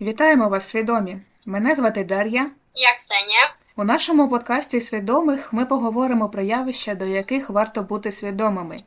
Вітаємо вас, свідомі! Мене звати Дар'я. Я Ксенія. У нашому подкасті свідомих ми поговоримо про явища, до яких варто бути свідомими.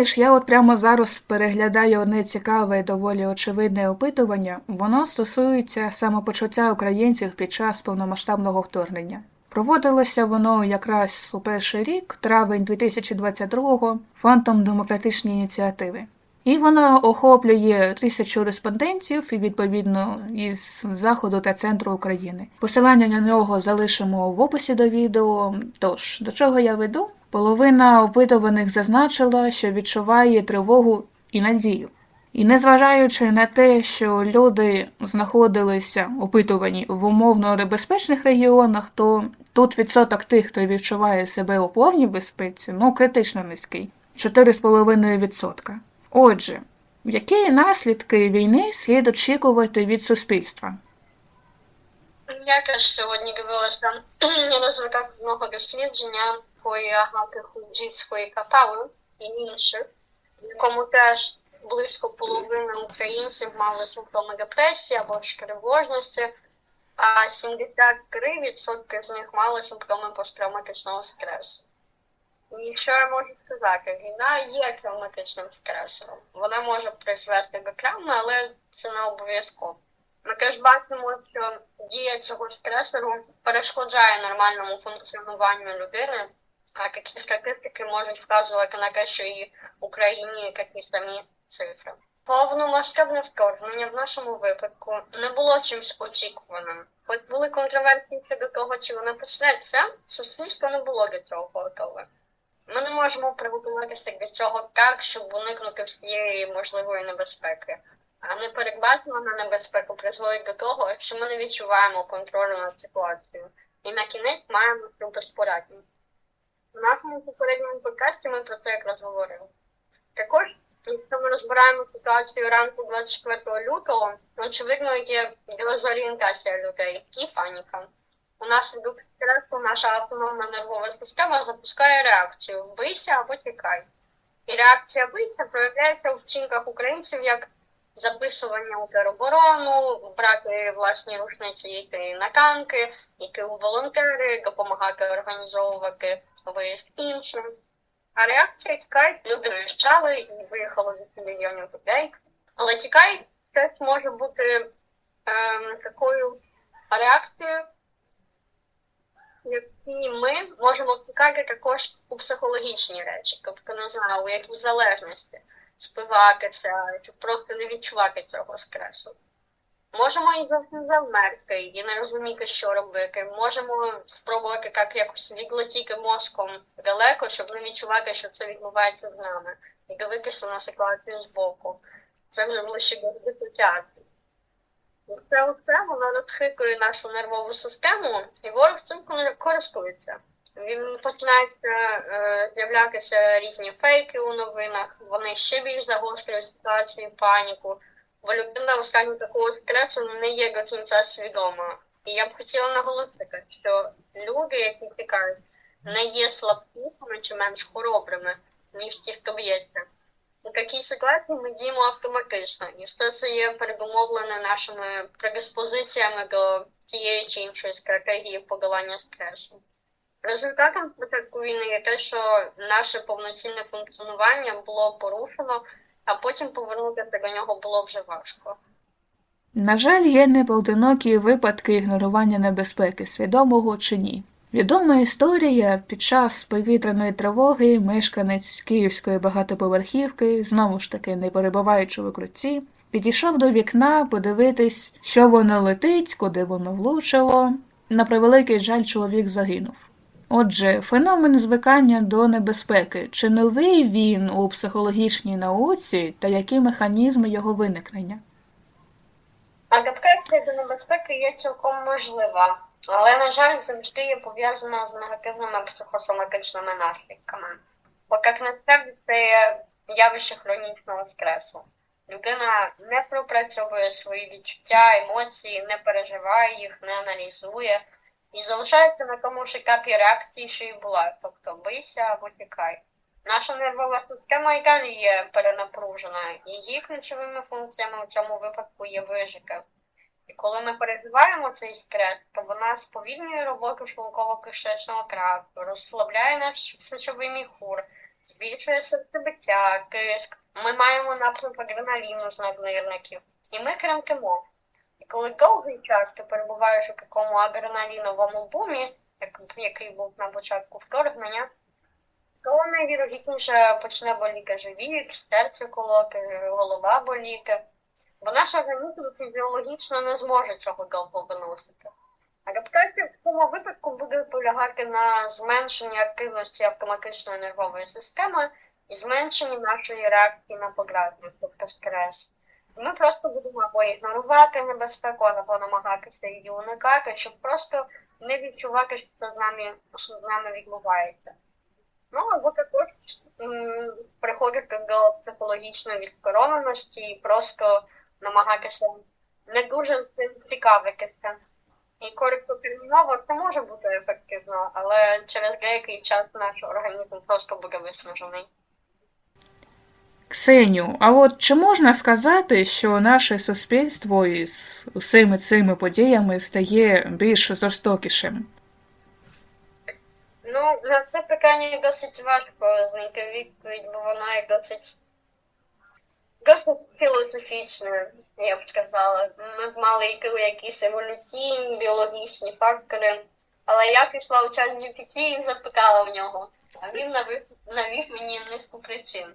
Знаєш, я от прямо зараз переглядаю одне цікаве і доволі очевидне опитування. Воно стосується самопочуття українців під час повномасштабного вторгнення. Проводилося воно якраз у перший рік, травень 2022-го, фондом демократичні ініціативи. І воно охоплює тисячу респондентів і відповідно із заходу та центру України. Посилання на нього залишимо в описі до відео. Тож, до чого я веду? Половина опитуваних зазначила, що відчуває тривогу і надію. І незважаючи на те, що люди знаходилися опитувані в умовно небезпечних регіонах, то тут відсоток тих, хто відчуває себе у повній безпеці, ну критично низький 4,5%. Отже, які наслідки війни слід очікувати від суспільства? Я теж сьогодні дивилася результат одного дослідження такої Агати Худжицької кафали і інших, якому теж близько половини українців мали симптоми депресії або ж а 73% з них мали симптоми посттравматичного стресу. Що я можу сказати? Війна є травматичним стресом. Вона може призвести до травми, але це не обов'язково. Ми теж бачимо, що дія цього стресору перешкоджає нормальному функціонуванню людини, такі статистики можуть вказувати на те, що і в Україні такі самі цифри. Повномасштабне вторгнення в нашому випадку не було чимось очікуваним. Хоч були контроверсії щодо того, чи воно почнеться, суспільство не було до цього готове. Ми не можемо приготуватися до цього так, щоб уникнути всієї можливої небезпеки. А непередбачувана небезпека призводить до того, що ми не відчуваємо контролю над ситуацією. І на кінець маємо цю безпорадність. В нашому попередньому подкасті ми про це якраз говорили. Також, якщо ми розбираємо ситуацію ранку 24 лютого, очевидно, є дезорієнтація людей і паніка. Унаслідок стресу наша автономна нервова система запускає реакцію Бийся або тікай. І реакція бийся проявляється у вчинках українців як записування у тероборону, брати власні рушниці, йти на танки, йти у волонтери, допомагати організовувати виїзд іншим. А реакція тікай, люди виїжджали і виїхало 8 мільйонів людей. Але тікай теж може бути ем, такою реакцією, які ми можемо втікати також у психологічні речі, тобто не знаю, у якій залежності спиватися, чи просто не відчувати цього стресу. Можемо і зовсім завмерти, і не розуміти, що робити. Можемо спробувати так якось відлетіти мозком далеко, щоб не відчувати, що це відбувається з нами, і дивитися на ситуацію збоку. Це вже ближче до дисоціації. Це все воно розхитує нашу нервову систему, і ворог цим користується. Він починають е, з'являтися різні фейки у новинах, вони ще більш загострюють ситуацію паніку, бо людина в стані такого стресу не є до кінця свідома. І я б хотіла наголосити, що люди, які тікають, не є слабкими чи менш хоробрими, ніж ті, хто б'ється. У такій ситуації ми діємо автоматично, і все це є передумовлене нашими предиспозиціями до тієї чи іншої стратегії подолання стресу. Результатом початку війни є те, що наше повноцінне функціонування було порушено, а потім повернутися до нього було вже важко. На жаль, є непоодинокі випадки ігнорування небезпеки, свідомого чи ні. Відома історія під час повітряної тривоги мешканець київської багатоповерхівки, знову ж таки не перебуваючи в укрутті, підійшов до вікна подивитись, що воно летить, куди воно влучило. На превеликий жаль, чоловік загинув. Отже, феномен звикання до небезпеки. Чи новий він у психологічній науці та які механізми його виникнення? Адаптація до небезпеки є цілком можлива, але, на жаль, завжди є пов'язана з негативними психосоматичними наслідками. Бо як насправді це явище хронічного стресу. Людина не пропрацьовує свої відчуття, емоції, не переживає їх, не аналізує і залишається на тому ж етапі реакції, що і була, тобто бийся або тікай. Наша нервова система і далі є перенапружена, і її ключовими функціями у цьому випадку є вижика. І коли ми переживаємо цей стрес, то вона сповільнює роботу шлунково-кишечного тракту, розслабляє наш сечовий міхур, збільшує серцебиття, киск. Ми маємо наплив адреналіну з наднирників, і ми кремкимо. Коли довгий час ти перебуваєш у такому адреналіновому бумі, як, який був на початку вторгнення, то найвірогідніше почне боліти живіт, серце колоти, голова боліти, бо наш організм фізіологічно не зможе цього довго виносити. Адаптація в цьому випадку буде полягати на зменшенні активності автоматичної нервової системи і зменшенні нашої реакції на подразник, тобто стрес. Ми просто будемо або ігнорувати небезпеку, або намагатися її уникати, щоб просто не відчувати, що з нами, що з нами відбувається. Ну, або також приходити до психологічної відкорованості і просто намагатися не дуже цим цікавитися. І короткотерміново це може бути ефективно, але через деякий час наш організм просто буде виснажений. Ксеню, а от чи можна сказати, що наше суспільство із усіми цими подіями стає більш жорстокішим? Ну, на це питання досить важко знайти відповідь, бо вона є досить досить філософічне, я б сказала. Ми б мали йти якісь еволюційні, біологічні фактори. Але я пішла у чат GPT і запитала в нього, а він навів, навів мені низку причин.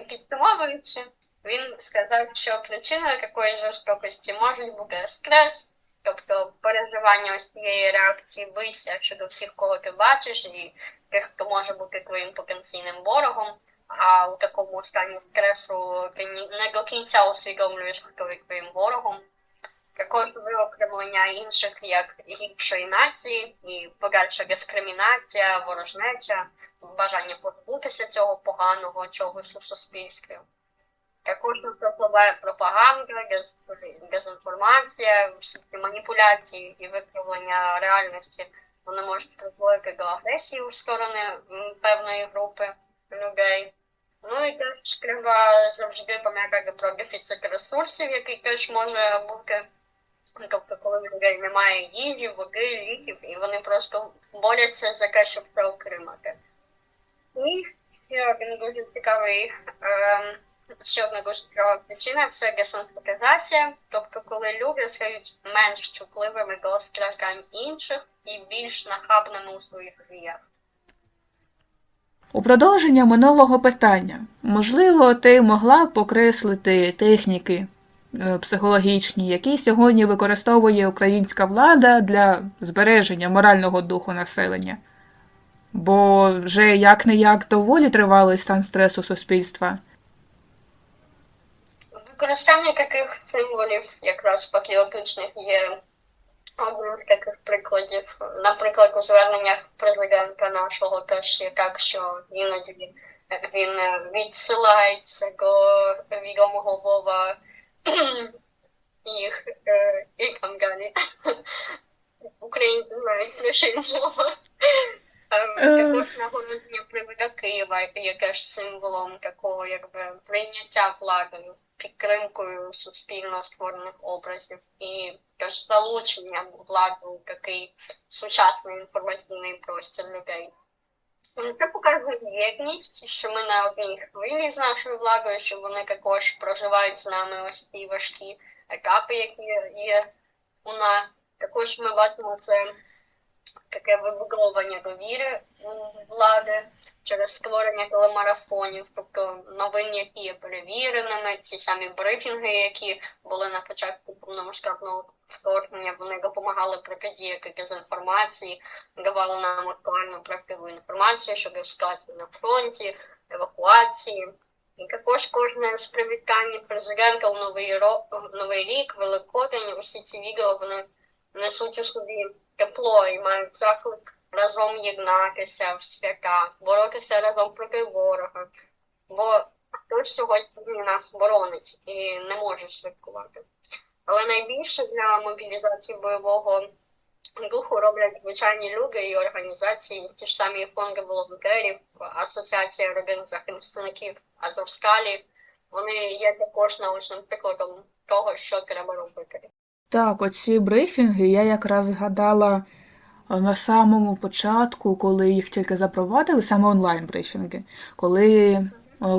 Підсумовуючи, він сказав, що причиною такої жорстокості можуть бути стрес, тобто переживання ось цієї реакції бийся щодо всіх, кого ти бачиш, і тих, хто може бути твоїм потенційним ворогом. А у такому стані стресу ти не до кінця усвідомлюєш, хто є твоїм ворогом. Також виокремлення інших як гіршої нації і подальша дискримінація, ворожнеча, бажання позбутися цього поганого чогось у суспільстві. Також впливає пропаганда, дез- дезінформація, всі ці маніпуляції і викривлення реальності. Вони можуть призводити до агресії у сторони певної групи людей. Ну і теж треба завжди пам'ятати про дефіцит ресурсів, який теж може бути. Тобто, коли людей немає їжі, води, ліків, і вони просто борються за те, щоб це отримати. Ще один дуже цікавий, ем, ще одна дуже цікава причина це десенситизація, тобто коли люди стають менш чутливими до страждань інших і більш нахабними у своїх діях. У продовження минулого питання, можливо, ти могла б покреслити техніки е, психологічні, які сьогодні використовує українська влада для збереження морального духу населення? Бо вже як не як доволі тривалий стан стресу суспільства. Використання таких символів, якраз патріотичних, є одним з таких прикладів. Наприклад, у зверненнях президента нашого теж є так, що іноді він відсилається до відомого Вова їх е, і там далі. Українці знають лише мова. Е. Також нагородження привода Києва є теж символом такого якби прийняття владою, підтримкою суспільно створених образів і теж залучення влади у такий сучасний інформаційний простір людей. Це показує єдність, що ми на одній хвилі з нашою владою, що вони також проживають з нами ось ці важкі етапи, які є у нас. Також ми бачимо це таке вибудовування довіри влади через створення телемарафонів, тобто новин, які є перевіреними, ці самі брифінги, які були на початку повномасштабного вторгнення, вони допомагали протидіяти дезінформації, давали нам актуальну правдиву інформацію щодо ситуації на фронті, евакуації. І також кожне з привітань президента у новий ро... в новий рік, Великодень, усі ці відео вони несуть у собі тепло і мають заклик разом єднатися в свята, боротися разом проти ворога. Бо хтось сьогодні нас боронить і не може святкувати. Але найбільше для мобілізації бойового духу роблять звичайні люди і організації, ті ж самі фонди волонтерів, Асоціація родин захисників Азовсталі. Вони є також наочним прикладом того, що треба робити. Так, оці брифінги я якраз згадала е, на самому початку, коли їх тільки запровадили, саме онлайн брифінги, коли е,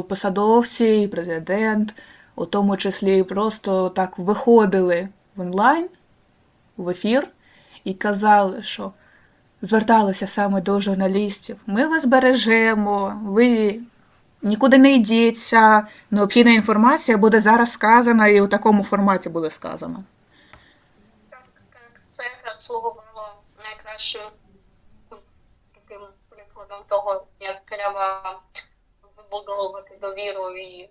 посадовці і президент, у тому числі просто так виходили в онлайн, в ефір і казали, що зверталися саме до журналістів. Ми вас бережемо, ви нікуди не йдіться, необхідна інформація буде зараз сказана і у такому форматі буде сказана. Слугувало найкращим таким прикладом того, як треба вибудовувати довіру і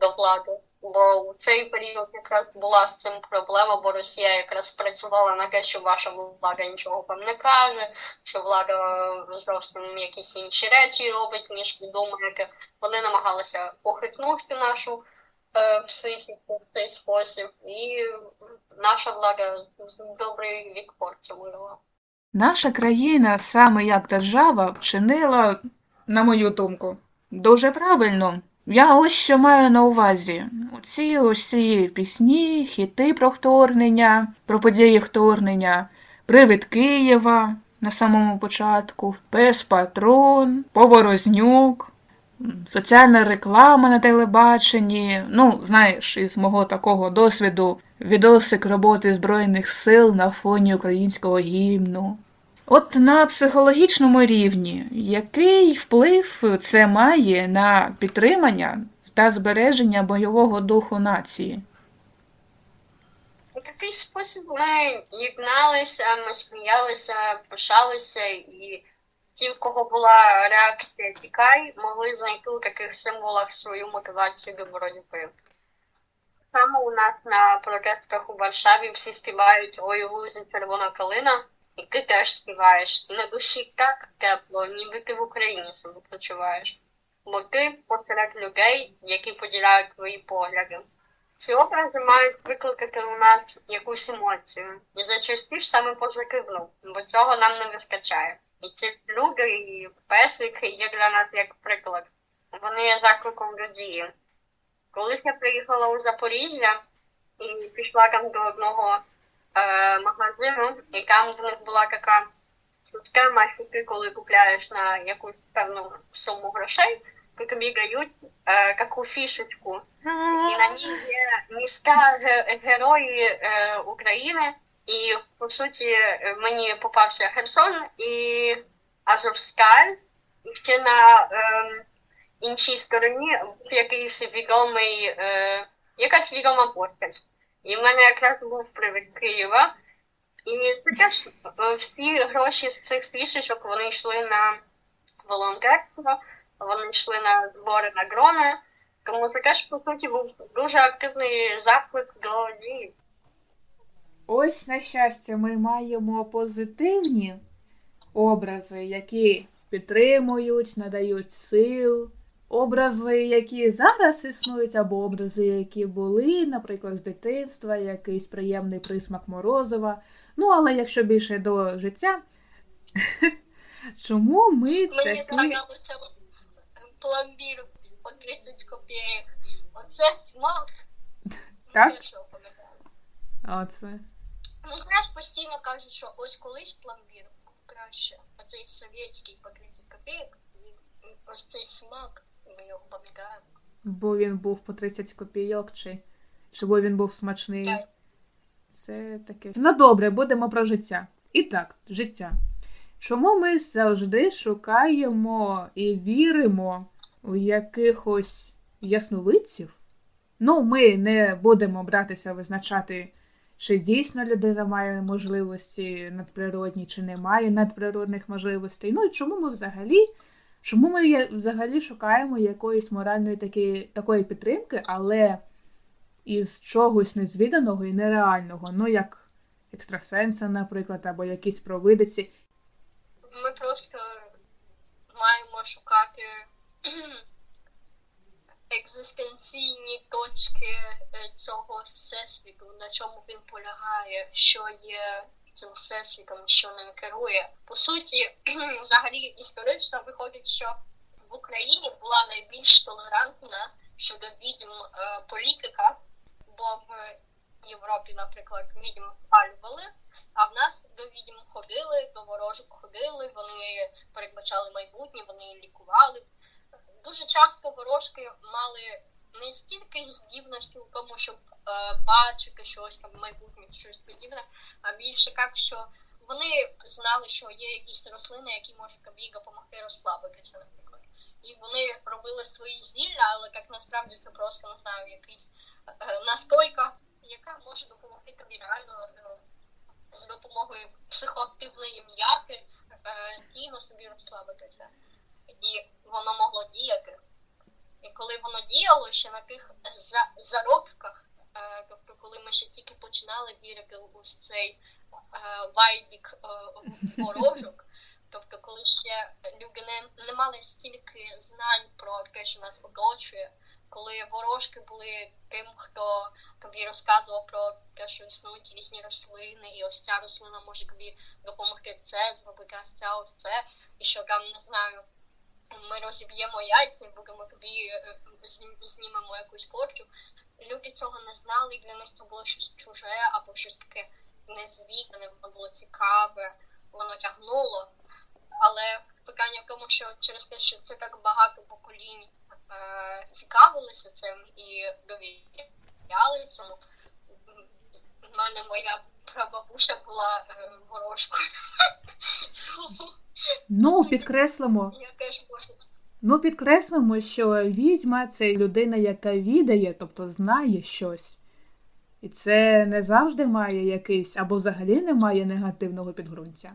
до влади. Бо у цей період якраз була з цим проблема, бо Росія якраз працювала на те, що ваша влада нічого вам не каже, що влада зовсім якісь інші речі робить, ніж ви думаєте. Вони намагалися похитнути нашу психіку в цей спосіб, і наша влада добрий цьому дала. Наша країна саме як держава вчинила, на мою думку, дуже правильно. Я ось що маю на увазі. Ці усі пісні, хіти про вторгнення, про події вторгнення, Привид Києва на самому початку, Пес Патрон, Поворознюк, соціальна реклама на телебаченні. Ну, знаєш, із мого такого досвіду відосик роботи Збройних сил на фоні українського гімну. От на психологічному рівні, який вплив це має на підтримання та збереження бойового духу нації? У такий спосіб ми єдналися, ми сміялися, пишалися, і ті, в кого була реакція тікай, могли знайти у таких символах свою мотивацію до боротьби. Саме у нас на протестах у Варшаві всі співають Ой, лузі червона калина, і ти теж співаєш. І на душі так тепло, ніби ти в Україні себе почуваєш. Бо ти посеред людей, які поділяють твої погляди. Ці образи мають викликати у нас якусь емоцію. І зачастіше саме позитивну, бо цього нам не вистачає. І ці люди, і песики є для нас як приклад. Вони є закликом до дії. Колись я приїхала у Запоріжжя і пішла там до одного е, магазину, і там в них була така система, що ти коли купляєш на якусь певну суму грошей, то тобі дають е, таку фішечку, і на ній є міста герої е, України. І по суті е, мені попався Херсон і Азовсталь. І ще на ем, іншій стороні був якийсь відомий, е, якась відома постать. І в мене якраз був привід Києва. І теж е, всі гроші з цих фішечок вони йшли на волонтерство, вони йшли на збори на грони. Тому це теж, по суті, був дуже активний заклик до дії. Ось, на щастя, ми маємо позитивні образи, які підтримують, надають сил, образи, які зараз існують, або образи, які були, наприклад, з дитинства, якийсь приємний присмак Морозова. Ну, але якщо більше до життя, чому ми Мені такі. пломбір по 30 копійок. Оце смак. Так? Пам'ятаю. Оце. Ну, знаєш, постійно кажуть, що ось колись пломбір був краще, а цей совєтський по 30 копійок, він ось цей смак, ми його пам'ятаємо. Бо він був по 30 копійок, чи, чи бо він був смачний. Так. Це таке. Ну добре, будемо про життя. І так, життя. Чому ми завжди шукаємо і віримо у якихось ясновидців? Ну, ми не будемо братися визначати, чи дійсно людина має можливості надприродні, чи не має надприродних можливостей. Ну і чому ми взагалі, чому ми взагалі шукаємо якоїсь моральної такі, такої підтримки, але із чогось незвіданого і нереального, ну як екстрасенси, наприклад, або якісь провидиці. ми просто маємо шукати екзистенційні точки е, цього всесвіту, на чому він полягає, що є цим всесвітом, що ним керує. По суті, взагалі історично виходить, що в Україні була найбільш толерантна щодо відьм е, політика, бо в Європі, наприклад, відьм палювали, а в нас до відьм ходили, до ворожок ходили, вони передбачали майбутнє, вони лікували. Дуже часто ворожки мали не стільки здібності у тому, щоб е, бачити щось там майбутнє, щось подібне, а більше так, що вони знали, що є якісь рослини, які можуть тобі допомогти розслабитися, наприклад. І вони робили свої зілля, але так насправді це просто не знаю, якийсь е, настойка, яка може допомогти тобі реально е, з допомогою психоактивної м'яти е, спокійно собі розслабитися. І воно могло діяти. І коли воно діяло ще на тих за, зародках, е, тобто коли ми ще тільки починали вірити у цей е, вайбік е, ворожок, тобто коли ще люди не, не мали стільки знань про те, що нас оточує, коли ворожки були тим, хто тобі розказував про те, що існують різні рослини, і ось ця рослина може тобі допомогти це, зробити ось це, ось це, і що там не знаю ми розіб'ємо яйця і будемо тобі е, знімемо якусь порчу. Люди цього не знали, і для них це було щось чуже або щось таке незвідане, воно було цікаве, воно тягнуло. Але питання в тому, що через те, що це так багато поколінь е, цікавилися цим і довіряли цьому. В мене моя прабабуся була е, ворожкою. Ну, підкреслимо. Ну, підкреслимо, що відьма це людина, яка відає, тобто знає щось. І це не завжди має якийсь або взагалі не має негативного підґрунтя.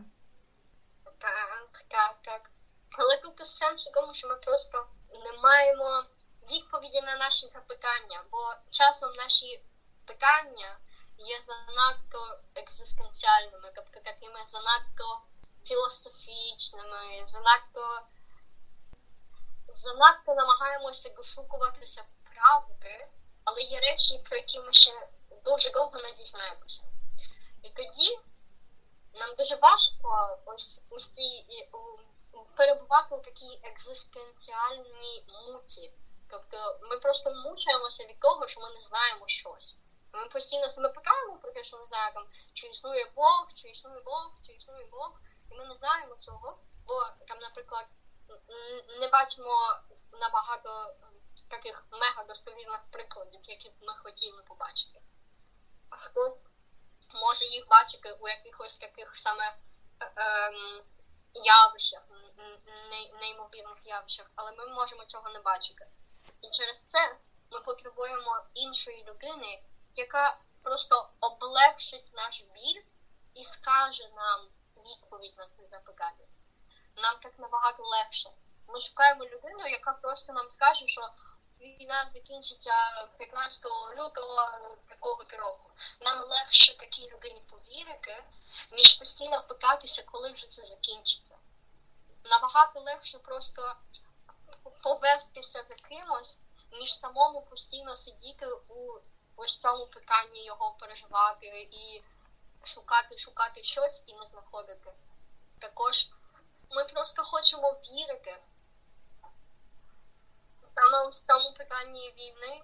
Так, так, так. Але тут сенс у тому, що ми просто не маємо відповіді на наші запитання, бо часом наші питання є занадто екзистенціальними, тобто такими занадто філософічними, занадто, занадто намагаємося дошукуватися правди, але є речі, про які ми ще дуже довго не дізнаємося. І тоді нам дуже важко ось у- перебувати у такій екзистенціальній муті. Тобто ми просто мучаємося від того, що ми не знаємо щось. Ми постійно себе питаємо про те, що не знаю, там, чи існує Бог, чи існує Бог, чи існує Бог, і ми не знаємо цього, бо там, наприклад, не бачимо набагато таких мега достовірних прикладів, які б ми хотіли побачити. А хтось може їх бачити у якихось таких саме е, ем, явищах, неймовірних явищах, але ми можемо цього не бачити. І через це ми потребуємо іншої людини, яка просто облегшить наш біль і скаже нам відповідь на це запитання. Нам так набагато легше. Ми шукаємо людину, яка просто нам скаже, що війна закінчиться 15 лютого такого року. Нам легше такій людині повірити, ніж постійно питатися, коли вже це закінчиться. Набагато легше просто повестися за кимось, ніж самому постійно сидіти у ось цьому питанні його переживати і шукати, шукати щось і не знаходити. Також ми просто хочемо вірити. Саме у цьому питанні війни,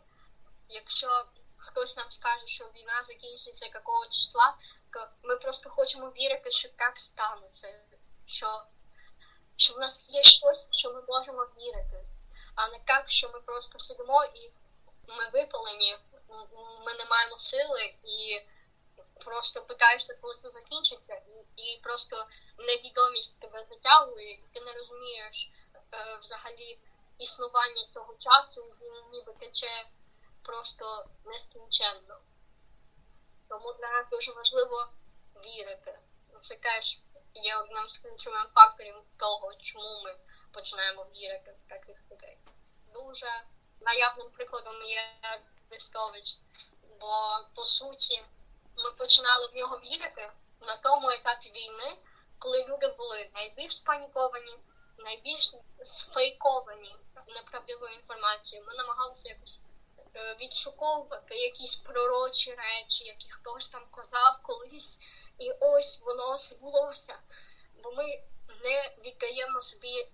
якщо хтось нам скаже, що війна закінчиться якого числа, то ми просто хочемо вірити, що так станеться, що, що в нас є щось, що ми можемо вірити, а не так, що ми просто сидимо і ми випалені, ми не маємо сили і просто питаєшся, коли це закінчиться, і, просто невідомість тебе затягує, і ти не розумієш е, взагалі існування цього часу, і він ніби тече просто нескінченно. Тому для нас дуже важливо вірити. Це теж є одним з ключових факторів того, чому ми починаємо вірити в таких людей. Дуже наявним прикладом є Арестович, бо по суті ми починали в нього вірити на тому етапі війни, коли люди були найбільш спаніковані, найбільш сфейковані неправдивою інформацією, ми намагалися якось е, відшуковувати якісь пророчі речі, які хтось там казав колись, і ось воно збулося. Бо ми не віддаємо собі е,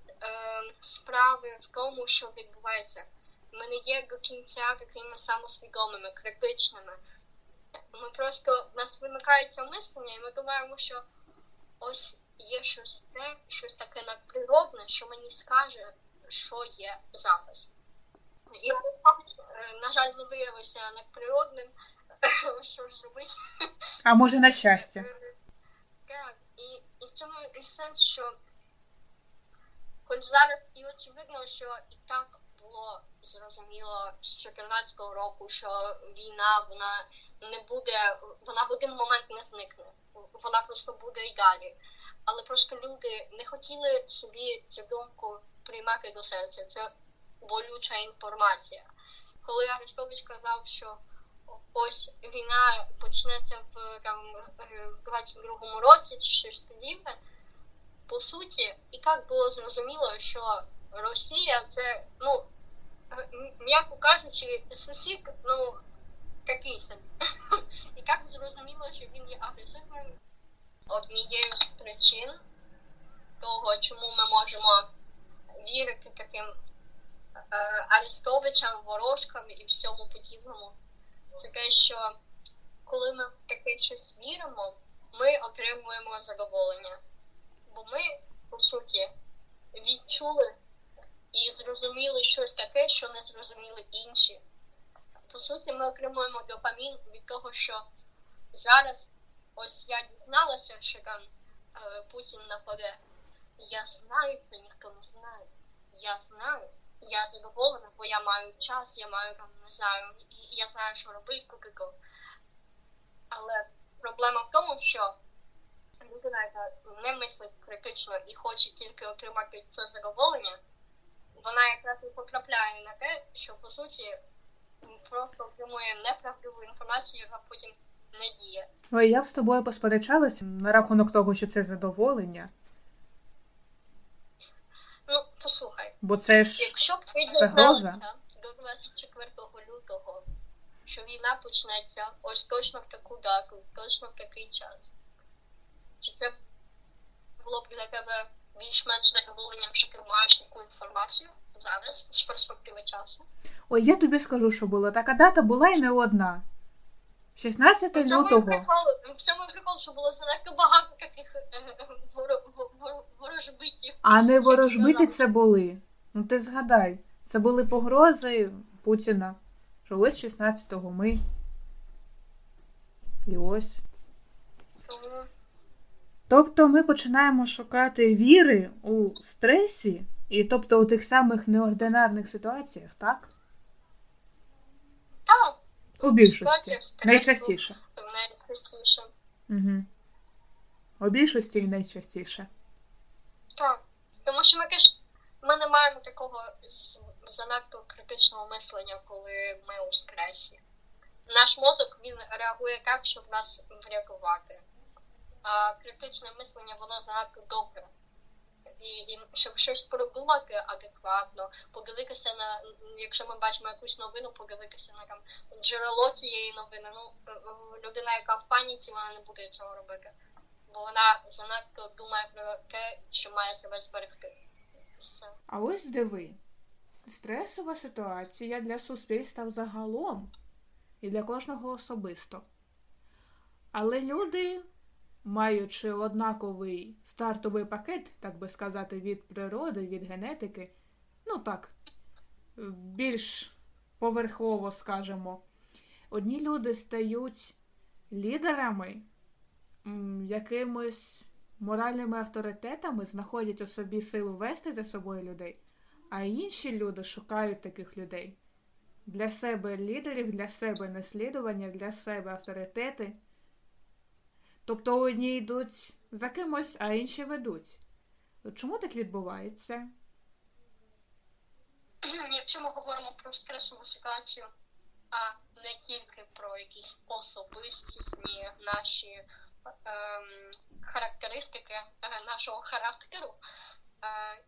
справи в тому, що відбувається. Ми не є до кінця такими самосвідомими, критичними. Ми просто в нас вимикається мислення, і ми думаємо, що ось є щось те, щось таке надприродне, що мені скаже, що є зараз. І е, на жаль, не виявився надприродним, що ж робити. А може на щастя. Так, і, і в цьому і сенс, що хоч зараз і очевидно, що і так було зрозуміло з 14 року, що війна вона не буде, вона в один момент не зникне. Вона просто буде і далі. Але просто люди не хотіли собі цю думку приймати до серця. Це болюча інформація. Коли Арестович казав, що ось війна почнеться в там е, 22-му році чи щось подібне, по суті, і так було зрозуміло, що Росія це, ну, м'яко кажучи, сусід, ну, такий собі. І так зрозуміло, що він є агресивним однією з причин того, чому ми можемо вірити таким е, Арестовичам, ворожкам і всьому подібному. Це те, що коли ми в таке щось віримо, ми отримуємо задоволення. Бо ми, по суті, відчули і зрозуміли щось таке, що не зрозуміли інші. По суті, ми отримуємо допамін від того, що зараз ось я дізналася, що там е, Путін нападе. Я знаю, це ніхто не знає. Я знаю, я задоволена, бо я маю час, я маю там, не знаю, і я знаю, що робити, ку-ку-ку. Але проблема в тому, що людина, яка не мислить критично і хоче тільки отримати це задоволення, вона якраз і потрапляє на те, що по суті просто отримує неправдиву інформацію, яка потім не діє. Ой, я б з тобою посперечалася на рахунок того, що це задоволення, Ну, послухай, бо це ж якщо б ти Загроза? дізналася до 24 лютого, що війна почнеться ось точно в таку дату, точно в такий час, чи це було б для тебе більш-менш задоволенням, що ти маєш таку інформацію зараз з перспективи часу? Ой, я тобі скажу, що була така дата була і не одна. 16 В цьому і лютого. прикол, в цьому і прикол, що було занадто багато таких е, е, воро- во- воро- ворожбитів. А не ворожбити це були. Ну ти згадай, це були погрози Путіна. Що ось 16-го ми. І ось. Тому Тобто ми починаємо шукати віри у стресі, і тобто у тих самих неординарних ситуаціях, так? Так, У більшості. ситуація стресу Найчастіше. найчастіше. Угу. У більшості і найчастіше. Так. Тому що ми теж ми не маємо такого з- занадто критичного мислення, коли ми у стресі. Наш мозок він реагує так, щоб нас врятувати. А критичне мислення воно занадто довге. І, і щоб щось продумати адекватно, подивитися на якщо ми бачимо якусь новину, подивитися на там джерело цієї новини. Ну людина, яка в паніці, вона не буде цього робити, бо вона занадто думає про те, що має себе зберегти. Все. А ось диви. Стресова ситуація для суспільства загалом і для кожного особисто. Але люди, маючи однаковий стартовий пакет, так би сказати, від природи, від генетики, ну так, більш поверхово скажемо, одні люди стають лідерами, м, якимось моральними авторитетами знаходять у собі силу вести за собою людей, а інші люди шукають таких людей. Для себе лідерів, для себе наслідування, для себе авторитети. Тобто одні йдуть за кимось, а інші ведуть. Чому так відбувається? Якщо ми говоримо про стресову ситуацію, а не тільки про якісь особистісні наші ем, характеристики е, нашого характеру, е,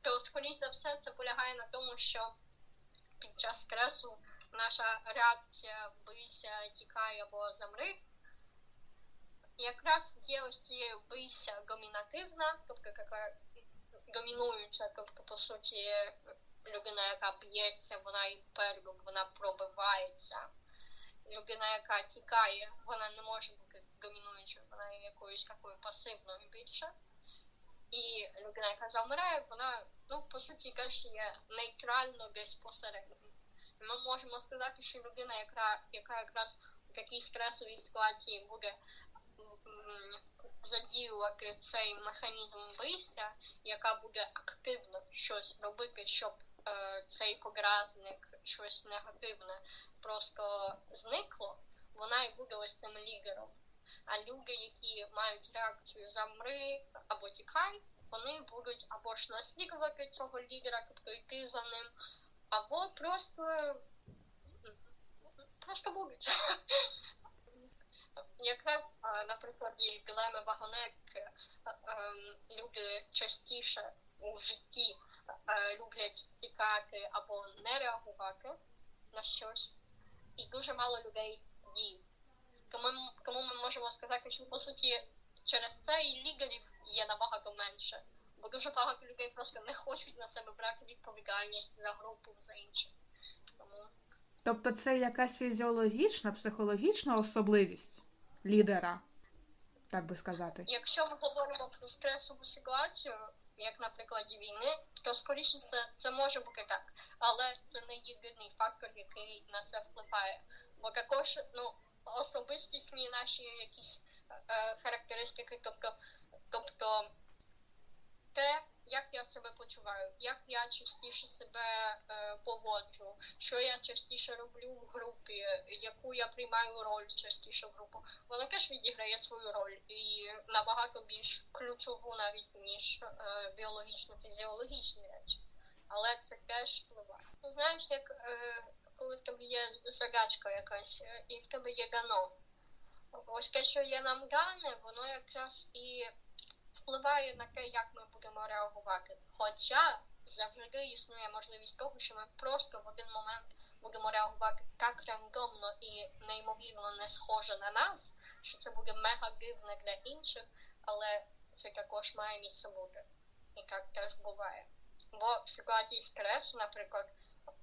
то скоріш за все це полягає на тому, що під час стресу наша реакція бийся, тікай або замри. Якраз є ось цією бийся домінативна, тобто яка домінуюча, тобто, по суті, людина, яка б'ється, вона і перед, вона пробивається. Людина, яка тікає, вона не може бути домінуючою, вона є якоюсь такою пасивною більше. І людина, яка замирає, вона, ну, по суті, теж є нейтрально десь посередині. Ми можемо сказати, що людина, яка, яка якраз у такій стресовій ситуації буде задіювати цей механізм вися, яка буде активно щось робити, щоб е, цей погразник, щось негативне просто зникло, вона і буде ось цим лідером. А люди, які мають реакцію замри або тікай, вони будуть або ж наслідувати цього лідера, тобто йти за ним, або просто, просто будуть. Якраз, а, на прикладі вагонек ем, люди частіше у житті е, люблять тікати або не реагувати на щось, і дуже мало людей діють. Тому, м- тому ми можемо сказати, що по суті через це і лідерів є набагато менше. Бо дуже багато людей просто не хочуть на себе брати відповідальність за групу, за інших. Тому Тобто це якась фізіологічна, психологічна особливість лідера, так би сказати. якщо ми говоримо про стресову ситуацію, як на прикладі війни, то скоріше це, це може бути так. Але це не єдиний фактор, який на це впливає. Бо також ну, особистісні наші якісь е, характеристики, тобто, тобто те, як я себе почуваю, як я частіше себе е, поводжу, що я частіше роблю в групі, яку я приймаю роль частіше в групу, вона теж відіграє свою роль і набагато більш ключову навіть ніж е, біологічно-фізіологічні речі. Але це теж впливає. Ну, знаєш, як е, коли в тебе є задачка якась, е, і в тебе є гано. Ось те, що є нам дане, воно якраз і впливає на те, як ми будемо реагувати. Хоча завжди існує можливість того, що ми просто в один момент будемо реагувати так рандомно і неймовірно не схоже на нас, що це буде мега дивно для інших, але це також має місце бути. І так теж буває. Бо в ситуації стресу, наприклад,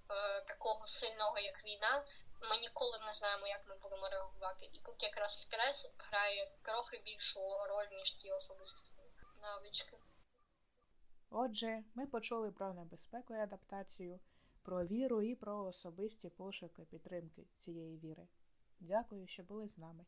е, такого сильного, як війна, ми ніколи не знаємо, як ми будемо реагувати. І тут якраз стрес грає трохи більшу роль, ніж ті особистісні навички. Отже, ми почули про небезпеку і адаптацію, про віру і про особисті пошуки підтримки цієї віри. Дякую, що були з нами.